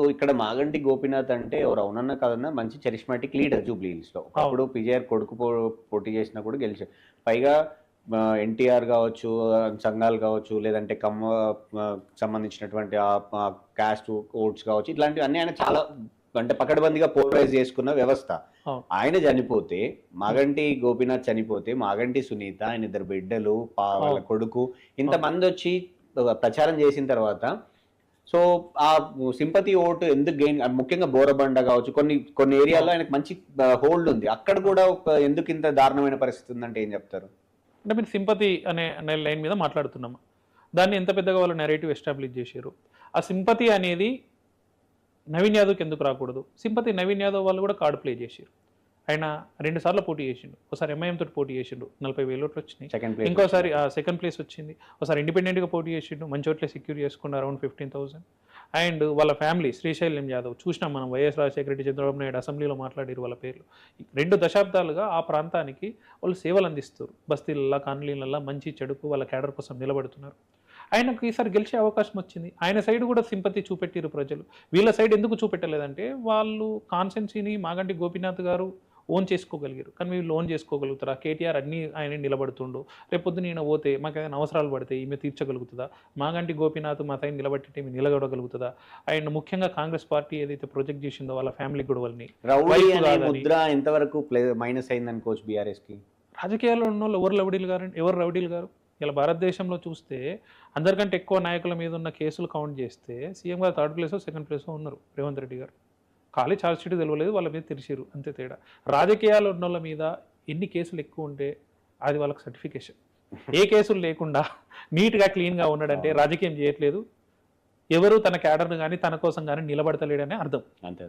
ఇప్పుడు ఇక్కడ మాగంటి గోపీనాథ్ అంటే ఎవరు అవునన్నా కాదన్నా మంచి చరిస్మాటిక్ లీడర్ జూబ్లీ లో అప్పుడు పిజేఆర్ కొడుకు పో- పోటీ చేసినా కూడా గెలిచారు పైగా ఎన్టీఆర్ కావచ్చు సంఘాలు కావచ్చు లేదంటే కమ్మ సంబంధించినటువంటి ఆ క్యాస్ట్ ఓట్స్ కావచ్చు ఇట్లాంటివి అన్ని ఆయన చాలా అంటే పకడ్బందీగా పోలరైజ్ చేసుకున్న వ్యవస్థ. ఆయన చనిపోతే మాగంటి గోపీనాథ్ చనిపోతే మాగంటి సునీత ఆయన ఇద్దరు బిడ్డలు పా- వాళ్ళ. కొడుకు ఇంతమంది వచ్చి ప్రచారం చేసిన తర్వాత సో ఆ సింపతి ఓటు ఎందుకు గెయిన్ ముఖ్యంగా బోరబండ కావచ్చు కొన్ని కొన్ని ఏరియాలో ఆయనకు మంచి హోల్డ్ ఉంది. అక్కడ కూడా ఒక ఎందుకు ఇంత దారుణమైన పరిస్థితి ఉందంటే ఏం చెప్తారు? అంటే మీరు సింపతి అనే లైన్ మీద మాట్లాడుతున్నాము దాన్ని ఎంత పెద్దగా వాళ్ళు నెరేటివ్ ఎస్టాబ్లిష్ చేశారు? ఆ సింపతి అనేది నవీన్ యాదవ్కి ఎందుకు రాకూడదు? సింపతి నవీన్ యాదవ్ వాళ్ళు కూడా కార్డు ప్లే చేశారు. ఆయన రెండు సార్లు పోటీ చేసిండు. ఒకసారి ఎంఐఎం తోటి పోటీ చేసిండు. నలభై వేల ఓట్లు వచ్చినాయి. సెకండ్ ప్లేస్ ఇంకోసారి సెకండ్ ప్లేస్ వచ్చింది. ఒకసారి ఇండిపెండెంట్గా పోటీ చేసిండు. మంచి ఓట్లే సెక్యూర్ చేసుకున్న అరౌండ్ ఫిఫ్టీన్ థౌసండ్ అండ్ వాళ్ళ ఫ్యామిలీ శ్రీశైలం యాదవ్. చూసినాం మనం వైఎస్ రాజశేఖర రెడ్డి చంద్రబాబు నాయుడు అసెంబ్లీలో మాట్లాడారు వాళ్ళ పేర్లు. రెండు దశాబ్దాలుగా ఆ ప్రాంతానికి వాళ్ళు సేవలు అందిస్తారు బస్తీలల్లో కాలనీలల్లో మంచి చెడుకు వాళ్ళ క్యాడర్ కోసం నిలబడుతున్నారు. ఆయనకు ఈసారి గెలిచే అవకాశం వచ్చింది. ఆయన సైడ్ కూడా సింపతి చూపెట్టిరు ప్రజలు. వీళ్ళ సైడ్ ఎందుకు చూపెట్టలేదంటే వాళ్ళు కాన్సెన్సీని మాగంటి గోపీనాథ్ గారు ఓన్ చేసుకోగలిగారు. కానీ వీళ్ళు ఓన్ చేసుకోగలుగుతారా? కేటీఆర్ అన్ని ఆయన నిలబడుతుండు. రేపొద్దు నేను పోతే మాకు ఏదైనా అవసరాలు పడితే ఈమె తీర్చగలుగుతుందా? మాగంటి గోపీనాథ్ మా సైన్ నిలబట్టి ఈమె నిలబడగలుగుతుందా అండ్ ముఖ్యంగా కాంగ్రెస్ పార్టీ ఏదైతే ప్రొజెక్ట్ చేసిందో వాళ్ళ ఫ్యామిలీ గొడవల్ని. ముద్ర ఎంతవరకు మైనస్ అయింది అనుకోవచ్చు బీఆర్ఎస్కి రాజకీయాల్లో ఉన్న వాళ్ళు ఎవరు రౌడీలు గారు? ఎవరు రౌడీలు గారు? ఇలా భారతదేశంలో చూస్తే అందరికంటే ఎక్కువ నాయకుల మీద ఉన్న కేసులు కౌంట్ చేస్తే సీఎం గారు థర్డ్ ప్లేస్ సెకండ్ ప్లేస్ ఉన్నారు రేవంత్ రెడ్డి గారు. ఖాళీ ఛార్జ్ షీట్ తెలియలేదు వాళ్ళ మీద తెరిచారు అంతే తేడా. రాజకీయాలు ఉన్న వాళ్ళ మీద ఎన్ని కేసులు ఎక్కువ ఉంటే అది వాళ్ళకి సర్టిఫికేషన్ ఏ కేసులు లేకుండా నీట్గా క్లీన్గా ఉన్నాడంటే రాజకీయం చేయట్లేదు. ఎవరు తన క్యాడర్ను కానీ తన కోసం కానీ నిలబడతలేడనే అర్థం. అంతే.